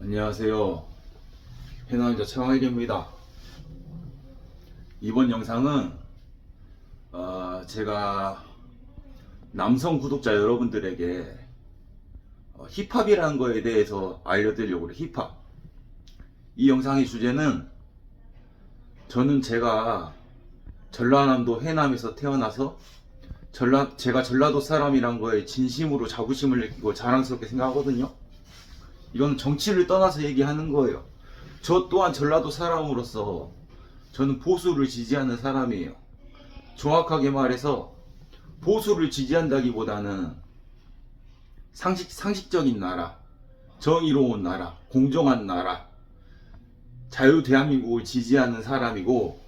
안녕하세요. 해남자 최광일입니다. 이번 영상은 어, 제가 남성 구독자 여러분들에게 어, 힙합이라는 거에 대해서 알려드리려고 해요. 힙합. 이 영상의 주제는 저는 제가 전라남도 해남에서 태어나서 전라, 제가 전라도 사람이란 거에 진심으로 자부심을 느끼고 자랑스럽게 생각하거든요. 이건 정치를 떠나서 얘기하는 거예요. 저 또한 전라도 사람으로서 저는 보수를 지지하는 사람이에요. 정확하게 말해서 보수를 지지한다기보다는 상식, 상식적인 나라, 정의로운 나라, 공정한 나라, 자유 대한민국을 지지하는 사람이고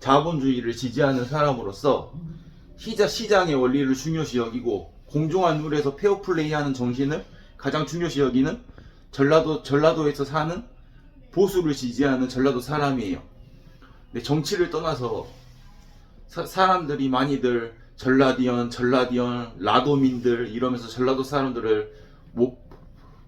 자본주의를 지지하는 사람으로서 시자, 시장의 원리를 중요시 여기고 공정한 룰에서 페어플레이하는 정신을 가장 중요시 여기는 전라도 전라도에서 사는 보수를 지지하는 전라도 사람이에요. 근데 정치를 떠나서 사, 사람들이 많이들 전라디언, 전라디언, 라도민들 이러면서 전라도 사람들을 모,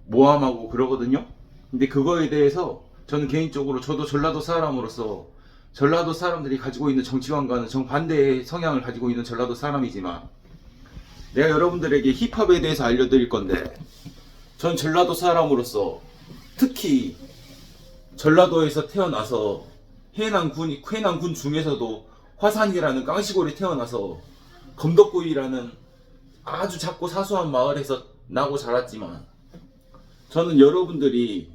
모함하고 그러거든요. 근데 그거에 대해서 저는 개인적으로 저도 전라도 사람으로서 전라도 사람들이 가지고 있는 정치관과는 정반대의 성향을 가지고 있는 전라도 사람이지만 내가 여러분들에게 힙합에 대해서 알려드릴 건데 전 전라도 사람으로서 특히 전라도에서 태어나서 해남군 해남군 중에서도 화산이라는 깡시골에 태어나서 검덕구이라는 아주 작고 사소한 마을에서 나고 자랐지만 저는 여러분들이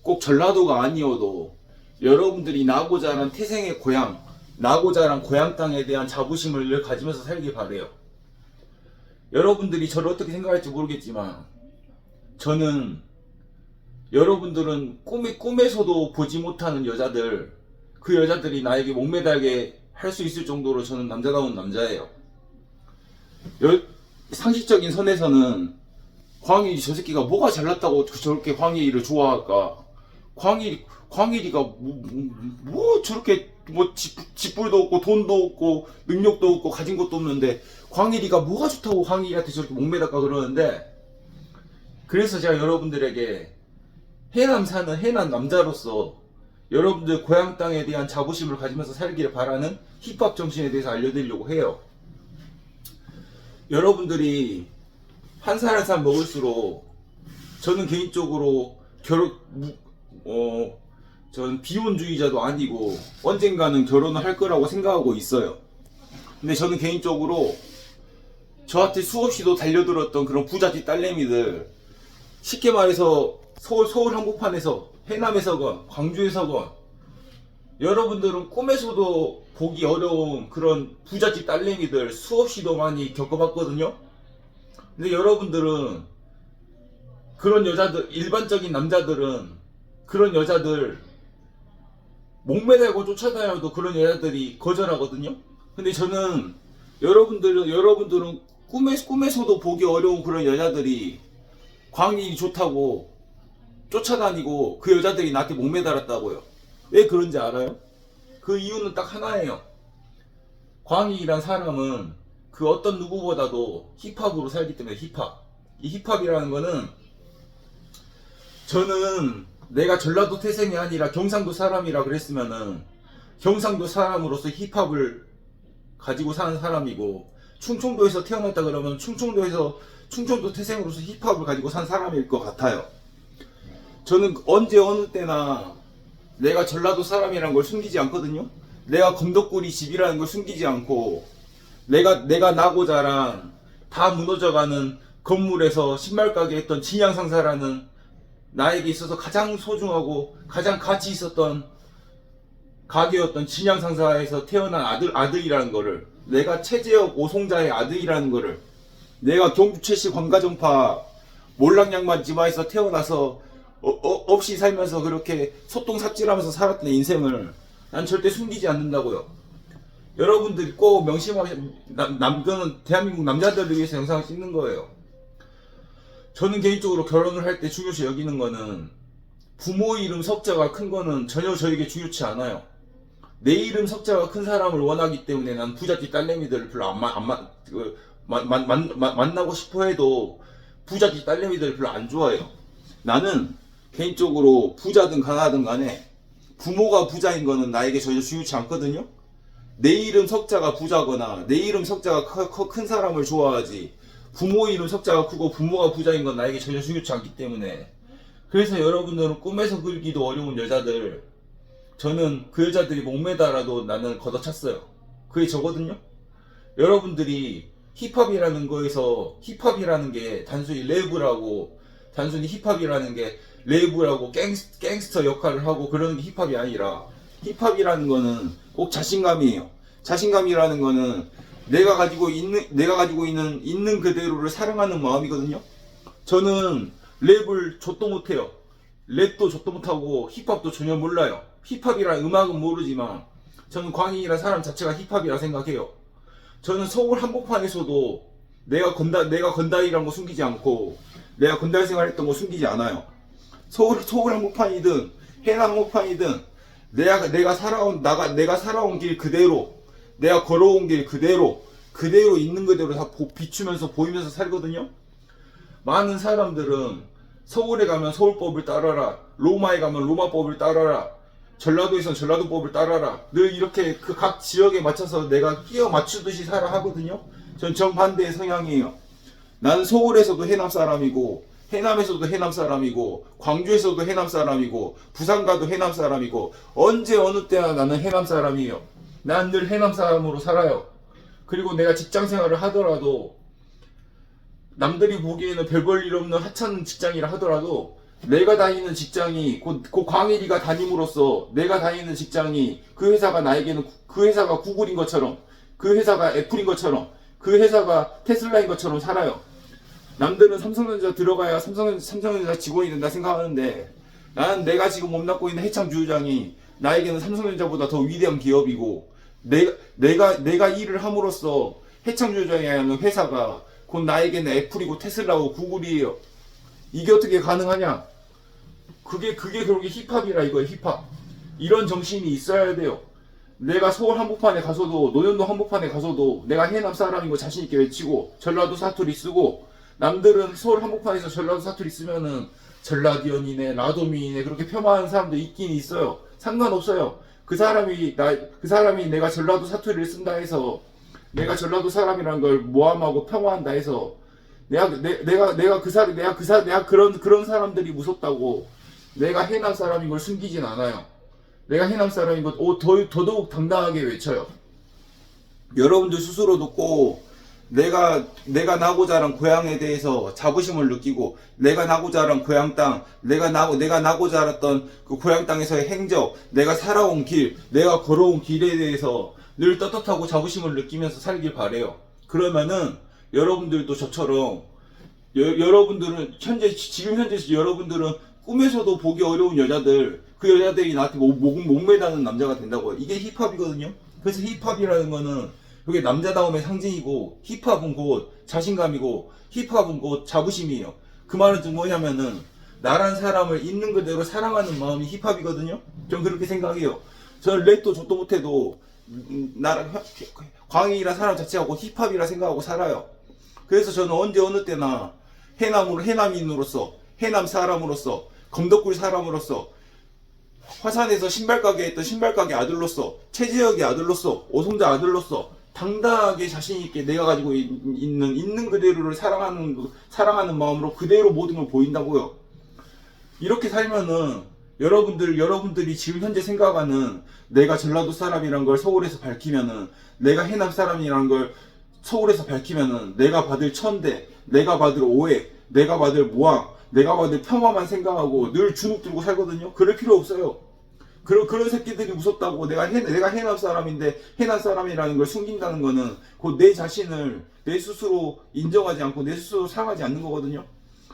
꼭 전라도가 아니어도 여러분들이 나고 자란 태생의 고향, 나고 자란 고향 땅에 대한 자부심을 늘 가지면서 살길 바래요. 여러분들이 저를 어떻게 생각할지 모르겠지만 저는 여러분들은 꿈에, 꿈에서도 보지 못하는 여자들, 그 여자들이 나에게 목매달게 할 수 있을 정도로 저는 남자다운 남자예요. 여- 상식적인 선에서는 광일이 저 새끼가 뭐가 잘났다고 저렇게 광일이를 좋아할까? 광일, 광일이가 뭐, 뭐, 뭐 저렇게 뭐 집, 집불도 없고 돈도 없고 능력도 없고 가진 것도 없는데 광일이가 뭐가 좋다고 광일이한테 저렇게 목매달까 그러는데 그래서 제가 여러분들에게 해남 사는 해남 남자로서 여러분들 고향 땅에 대한 자부심을 가지면서 살기를 바라는 힙합 정신에 대해서 알려드리려고 해요. 여러분들이 한 살 한 살 먹을수록 저는 개인적으로 결혼 무- 어 저는 비혼주의자도 아니고 언젠가는 결혼을 할 거라고 생각하고 있어요. 근데 저는 개인적으로 저한테 수없이도 달려들었던 그런 부잣집 딸내미들 쉽게 말해서 서울 서울 한복판에서 해남에서건 광주에서건 여러분들은 꿈에서도 보기 어려운 그런 부잣집 딸내미들 수없이도 많이 겪어봤거든요. 근데 여러분들은 그런 여자들 일반적인 남자들은 그런 여자들 목매달고 쫓아다녀도 그런 여자들이 거절하거든요. 근데 저는 여러분들은 여러분들은 꿈에 꿈에서도 보기 어려운 그런 여자들이 광이 좋다고 쫓아다니고 그 여자들이 나한테 목매달았다고요. 왜 그런지 알아요? 그 이유는 딱 하나예요. 광희란 사람은 그 어떤 누구보다도 힙합으로 살기 때문에 힙합. 이 힙합이라는 거는 저는 내가 전라도 태생이 아니라 경상도 사람이라 그랬으면은 경상도 사람으로서 힙합을 가지고 사는 사람이고 충청도에서 태어났다 그러면 충청도에서 충청도 태생으로서 힙합을 가지고 산 사람일 것 같아요. 저는 언제 어느 때나 내가 전라도 사람이라는 걸 숨기지 않거든요. 내가 검덕구리 집이라는 걸 숨기지 않고 내가 내가 나고 자란 다 무너져가는 건물에서 신발 가게 했던 진양 상사라는 나에게 있어서 가장 소중하고 가장 가치 있었던 가게였던 진양 상사에서 태어난 아들 아들이라는 거를 내가 최재혁 오송자의 아들이라는 거를 내가 경주 최씨 광가정파 몰랑양만 집안에서 태어나서 어, 어, 없이 살면서 그렇게 소똥 삽질하면서 살았던 인생을 난 절대 숨기지 않는다고요. 여러분들이 꼭 명심하셔 남, 남 그는 대한민국 남자들을 위해서 영상을 찍는 거예요. 저는 개인적으로 결혼을 할 때 중요시 여기는 거는 부모 이름 석자가 큰 거는 전혀 저에게 중요치 않아요. 내 이름 석자가 큰 사람을 원하기 때문에 난 부잣집 딸내미들을 별로 안, 마, 안 마, 그, 만, 만, 만, 만- 만나고 싶어 해도 부잣집 딸내미들을 별로 안 좋아해요. 나는 개인적으로 부자든 가난하든 간에 부모가 부자인 거는 나에게 전혀 중요치 않거든요. 내 이름 석자가 부자거나 내 이름 석자가 커- 커- 큰 사람을 좋아하지 부모 이름 석자가 크고 부모가 부자인 건 나에게 전혀 중요치 않기 때문에 그래서 여러분들은 꿈에서 그리기도 어려운 여자들 저는 그 여자들이 목매다라도 나는 걷어찼어요. 그게 저거든요. 여러분들이 힙합이라는 거에서 힙합이라는 게 단순히 랩이라고 단순히 힙합이라는 게 랩이라고 갱스, 갱스터 역할을 하고 그러는 게 힙합이 아니라 힙합이라는 거는 꼭 자신감이에요. 자신감이라는 거는 내가 가지고 있는 내가 가지고 있는 있는 그대로를 사랑하는 마음이거든요. 저는 랩을 좆도 못해요. 랩도 좆도 못하고 힙합도 전혀 몰라요. 힙합이란 음악은 모르지만 저는 광인이란 사람 자체가 힙합이라 생각해요. 저는 서울 한복판에서도 내가 건달 내가 건달이란 거 숨기지 않고 내가 건달 생활했던 거 숨기지 않아요. 서울 서울 한복판이든 해남 한복판이든 내가 내가 살아온 나가 내가 살아온 길 그대로 내가 걸어온 길 그대로 그대로 있는 그대로 다 보- 비추면서 보이면서 살거든요. 많은 사람들은 서울에 가면 서울법을 따라라 로마에 가면 로마법을 따라라 전라도에선 전라도법을 따라라 늘 이렇게 그 각 지역에 맞춰서 내가 끼어 맞추듯이 살아 하거든요. 전 정반대의 성향이에요. 나는 서울에서도 해남 사람이고 해남에서도 해남 사람이고 광주에서도 해남 사람이고 부산 가도 해남 사람이고 언제 어느 때나 나는 해남 사람이에요. 난 늘 해남 사람으로 살아요. 그리고 내가 직장 생활을 하더라도 남들이 보기에는 별 볼 일 없는 하찮은 직장이라 하더라도 내가 다니는 직장이 곧, 곧 광일이가 다님으로써 내가 다니는 직장이 그 회사가 나에게는 구- 그 회사가 구글인 것처럼 그 회사가 애플인 것처럼 그 회사가 테슬라인 것처럼 살아요. 남들은 삼성전자 들어가야 삼성전자, 삼성전자 직원이 된다 생각하는데 나는 내가 지금 몸담고 있는 해창 주주장이 나에게는 삼성전자보다 더 위대한 기업이고 내가 내가 내가 일을 함으로써 해창 주주장이라는 회사가 곧 나에게는 애플이고 테슬라고 구글이에요. 이게 어떻게 가능하냐? 그게 그게 결국에 힙합이라 이거예요 힙합. 이런 정신이 있어야 돼요. 내가 서울 한복판에 가서도 노년도 한복판에 가서도 내가 해남 사람인 거 자신 있게 외치고 전라도 사투리 쓰고 남들은 서울 한복판에서 전라도 사투리 쓰면은 전라디언이네 라도미이네 그렇게 폄하하는 사람도 있긴 있어요. 상관없어요. 그 사람이 나 그 사람이 내가 전라도 사투리를 쓴다 해서 내가 전라도 사람이라는 걸 모함하고 폄하한다 해서 내가 내, 내가 내가 그 사람 내가 그사 내가 그런 그런 사람들이 무섭다고 내가 해남 사람인 걸 숨기진 않아요. 내가 해남 사람인 것 오, 더, 더더욱 당당하게 외쳐요. 여러분들 스스로도 꼭 내가 내가 나고 자란 고향에 대해서 자부심을 느끼고 내가 나고 자란 고향 땅, 내가 나고 내가 나고 자랐던 그 고향 땅에서의 행적, 내가 살아온 길, 내가 걸어온 길에 대해서 늘 떳떳하고 자부심을 느끼면서 살길 바래요. 그러면은 여러분들도 저처럼 여, 여러분들은 현재 지금 현재 여러분들은 꿈에서도 보기 어려운 여자들 그 여자들이 나한테 목매다는 남자가 된다고요. 이게 힙합이거든요. 그래서 힙합이라는 거는 그게 남자다움의 상징이고 힙합은 곧 자신감이고 힙합은 곧 자부심이에요. 그 말은 좀 뭐냐면은 나란 사람을 있는 그대로 사랑하는 마음이 힙합이거든요. 전 그렇게 생각해요. 저는 랩도 저도 못해도 음, 나랑 혀- 광인이란 사람 자체가 곧 힙합이라 생각하고 살아요. 그래서 저는 언제 어느 때나 해남으로 해남인으로서 해남 사람으로서 검덕굴 사람으로서 화산에서 신발 가게 했던 신발 가게 아들로서 최재혁의 아들로서 오송자 아들로서 당당하게 자신 있게 내가 가지고 있- 있는 있는 그대로를 사랑하는 그- 사랑하는 마음으로 그대로 모든 걸 보인다고요. 이렇게 살면은 여러분들 여러분들이 지금 현재 생각하는 내가 전라도 사람이란 걸 서울에서 밝히면은 내가 해남 사람이란 걸 서울에서 밝히면은 내가 받을 천대, 내가 받을 오해, 내가 받을 모함, 내가 받을 폄하만 생각하고 늘 주눅 들고 살거든요. 그럴 필요 없어요. 그런 그런 새끼들이 무섭다고 내가 해, 내가 해남 사람인데 해남 사람이라는 걸 숨긴다는 거는 곧 내 자신을 내 스스로 인정하지 않고 내 스스로 사랑하지 않는 거거든요.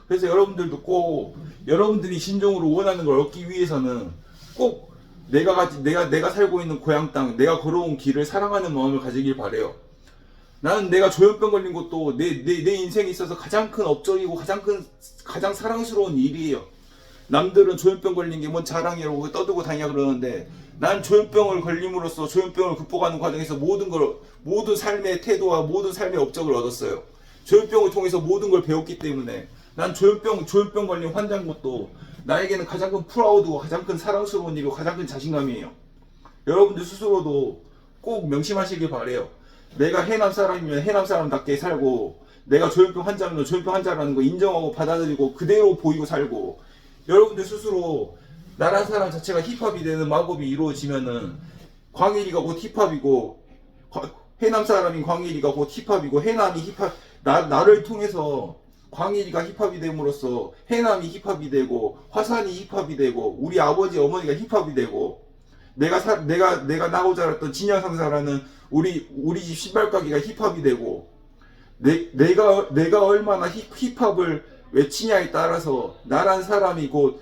그래서 여러분들도 꼭 여러분들이 심정으로 원하는 걸 얻기 위해서는 꼭 내가 가지 내가 내가 살고 있는 고향 땅, 내가 걸어온 길을 사랑하는 마음을 가지길 바래요. 나는 내가 조현병 걸린 것도 내, 내, 내 인생에 있어서 가장 큰 업적이고 가장 큰 가장 사랑스러운 일이에요. 남들은 조현병 걸린 게 뭔 자랑이라고 떠들고 다니냐 그러는데 난 조현병을 걸림으로써 조현병을 극복하는 과정에서 모든 걸 모든 삶의 태도와 모든 삶의 업적을 얻었어요. 조현병을 통해서 모든 걸 배웠기 때문에 난 조현병 조현병 걸린 환자인 것도 나에게는 가장 큰 프라우드고 가장 큰 사랑스러운 일이고 가장 큰 자신감이에요. 여러분들 스스로도 꼭 명심하시길 바래요. 내가 해남 사람이면 해남 사람답게 살고 내가 조현병 환자면 조현병 환자라는 거 인정하고 받아들이고 그대로 보이고 살고. 여러분들 스스로 나란 사람 자체가 힙합이 되는 마법이 이루어지면은 광일이가 곧 힙합이고 과- 해남 사람인 광일이가 곧 힙합이고 해남이 힙합 나, 나를 통해서 광일이가 힙합이 됨으로써 해남이 힙합이 되고 화산이 힙합이 되고 우리 아버지 어머니가 힙합이 되고 내가 사, 내가 내가 나고 자랐던 진양 상사라는 우리 우리 집 신발 가게가 힙합이 되고 내, 내가 내가 얼마나 힙, 힙합을 외치냐에 따라서 나란 사람이 곧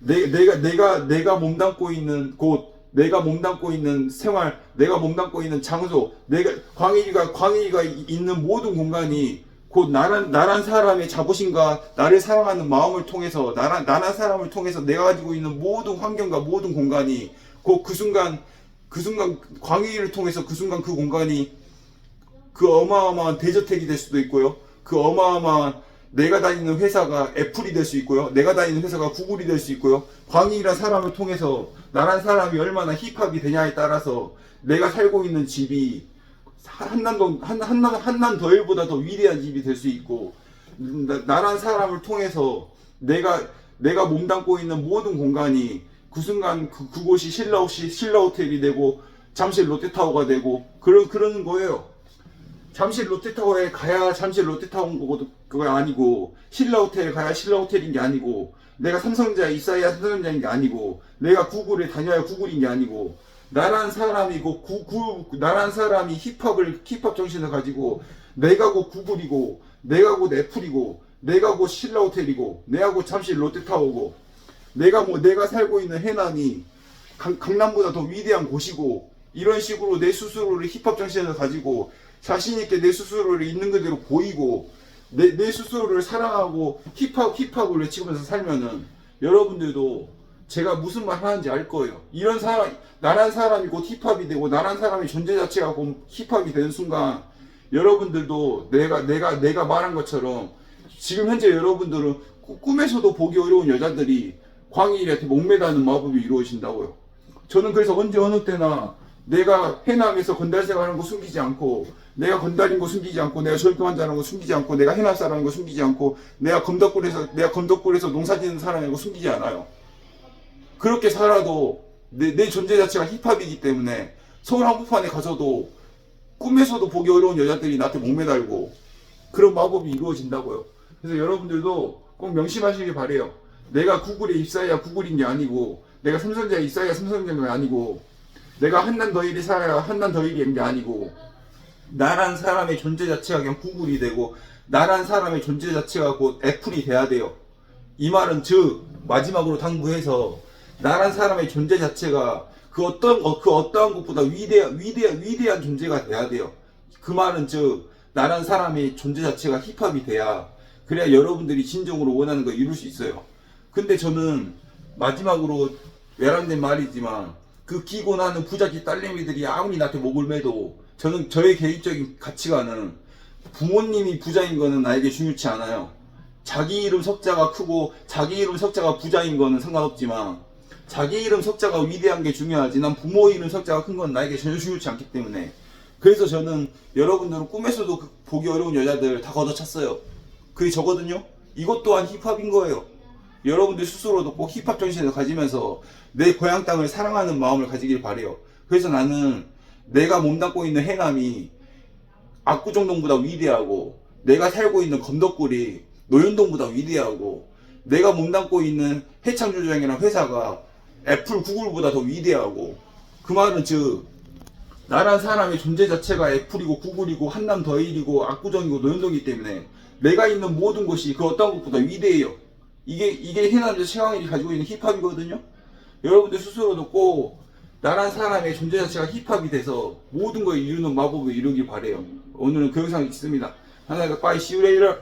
내, 내가 내가 내가 몸담고 있는 곳 내가 몸담고 있는 생활 내가 몸담고 있는 장소 내가 광일이가 광일이가 이- 있는 모든 공간이 곧 나란 나란 사람의 자부심과 나를 사랑하는 마음을 통해서 나란 나란 사람을 통해서 내가 가지고 있는 모든 환경과 모든 공간이 곧 그 순간 그 순간 광일이를 통해서 그 순간 그 공간이 그 어마어마한 대저택이 될 수도 있고요. 그 어마어마한 내가 다니는 회사가 애플이 될 수 있고요. 내가 다니는 회사가 구글이 될 수 있고요. 광희란 사람을 통해서 나란 사람이 얼마나 힙합이 되냐에 따라서 내가 살고 있는 집이 한남동 한 한남 한남 더일보다 더 위대한 집이 될 수 있고 나, 나란 사람을 통해서 내가 내가 몸담고 있는 모든 공간이 그 순간 그, 그곳이 신라 호시 신라 호텔이 되고 잠실 롯데타워가 되고 그런 그런 거예요. 잠실 롯데타워에 가야 잠실 롯데타워인 거고 그거 아니고 신라 호텔에 가야 신라 호텔인 게 아니고 내가 삼성전자에 있어야 삼성전자인 게 아니고 내가 구글에 다녀야 구글인 게 아니고 나란 사람이고 구, 구, 나란 사람이 힙합을 힙합 정신을 가지고 내가 곧 구글이고 내가 곧 애플이고 내가 곧 신라 호텔이고 내가 곧 잠실 롯데타워고 내가 뭐 내가 살고 있는 해남이 강, 강남보다 더 위대한 곳이고 이런 식으로 내 스스로를 힙합 정신을 가지고 자신 있게 내 스스로를 있는 그대로 보이고 내, 내 스스로를 사랑하고 힙합 힙합을 외치면서 살면은 여러분들도 제가 무슨 말 하는지 알 거예요. 이런 사람 나란 사람이 곧 힙합이 되고 나란 사람의 존재 자체가 곧 힙합이 되는 순간 여러분들도 내가 내가 내가 말한 것처럼 지금 현재 여러분들은 꾸- 꿈에서도 보기 어려운 여자들이 광일한테 목매다는 마법이 이루어진다고요. 저는 그래서 언제 어느 때나 내가 해남에서 건달 생활하는 거 숨기지 않고 내가 건달인 거 숨기지 않고 내가 절도 환자라는 거 숨기지 않고 내가 해남 사람인 거 숨기지 않고 내가 검덕굴에서 내가 검덕굴에서 농사 짓는 사람인 거 숨기지 않아요. 그렇게 살아도 내, 내 존재 자체가 힙합이기 때문에 서울 한복판에 가서도 꿈에서도 보기 어려운 여자들이 나한테 목매달고 그런 마법이 이루어진다고요. 그래서 여러분들도 꼭 명심하시길 바래요. 내가 구글에 입사해야 구글인 게 아니고 내가 삼성전자에 입사해야 삼성전자인 게 아니고 내가 한난 더일이 살아야 한난 더일인 게 아니고 나란 사람의 존재 자체가 그냥 구글이 되고 나란 사람의 존재 자체가 곧 애플이 돼야 돼요. 이 말은 즉 마지막으로 당부해서 나란 사람의 존재 자체가 그 어떤 것, 그 어떠한 것보다 위대한 위대한 위대한 존재가 돼야 돼요. 그 말은 즉 나란 사람의 존재 자체가 힙합이 돼야 그래야 여러분들이 진정으로 원하는 걸 이룰 수 있어요. 근데 저는 마지막으로 외람된 말이지만 그 나는 부자기 딸내미들이 아무리 나한테 목을 매도 저는 저의 개인적인 가치관은 부모님이 부자인 거는 나에게 중요치 않아요. 자기 이름 석자가 크고 자기 이름 석자가 부자인 거는 상관없지만 자기 이름 석자가 위대한 게 중요하지 난 부모 이름 석자가 큰 건 나에게 전혀 중요치 않기 때문에 그래서 저는 여러분들은 꿈에서도 그 보기 어려운 여자들 다 걷어찼어요. 그게 저거든요. 이것 또한 힙합인 거예요. 여러분들 스스로도 꼭 힙합 정신을 가지면서 내 고향 땅을 사랑하는 마음을 가지길 바래요. 그래서 나는 내가 몸담고 있는 해남이 압구정동보다 위대하고 내가 살고 있는 검덕굴이 노현동보다 위대하고 내가 몸담고 있는 해창조정이라는 회사가 애플 구글보다 더 위대하고 그 말은 즉 나란 사람의 존재 자체가 애플이고 구글이고 한남 더일이고 압구정이고 노현동이기 때문에 내가 있는 모든 것이 그 어떤 것보다 위대해요. 이게 이게 해남자 최강일이 가지고 있는 힙합이거든요. 여러분들 스스로도 꼭 나란 사람의 존재 자체가 힙합이 돼서 모든 걸 이루는 마법을 이루길 바래요. 오늘은 그 영상이 있습니다. 하나가 빠이 시우레이러